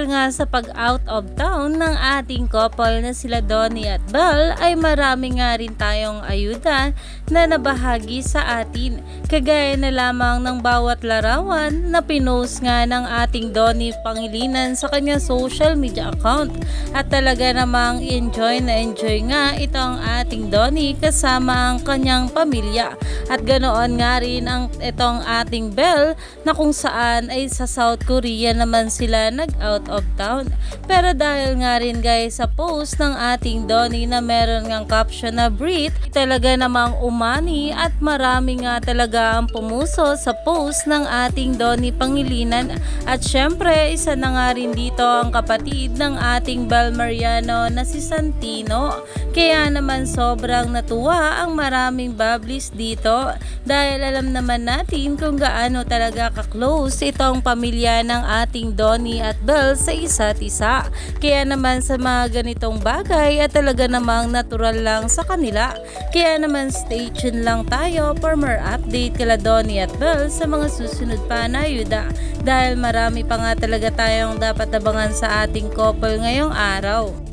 Dahil nga sa pag-out of town ng ating couple na sila Donnie at Belle ay marami nga rin tayong ayuda na nabahagi sa atin. Kagaya na lamang ng bawat larawan na pinost nga ng ating Donnie Pangilinan sa kanyang social media account. At talaga namang enjoy na enjoy nga itong ating Donnie kasama ang kanyang pamilya. At ganoon nga rin ang itong ating Belle na kung saan ay sa South Korea naman sila nag-out of town. Pero dahil nga rin guys sa post ng ating Donnie na meron ngang caption na Brit, talaga namang umani at marami nga talaga ang pumuso sa post ng ating Donnie Pangilinan. At syempre, isa na nga rin dito ang kapatid ng ating Bel Mariano na si Santino. Kaya naman sobrang natuwa ang maraming bablis dito dahil alam naman natin kung gaano talaga ka-close itong pamilya ng ating Donnie at Belle sa isa't isa. Kaya naman sa mga ganitong bagay at talaga namang natural lang sa kanila. Kaya naman stay tuned lang tayo for more update kala Donnie at Belle sa mga susunod pa na ayuda dahil marami pa nga talaga tayong dapat abangan sa ating couple ngayong araw.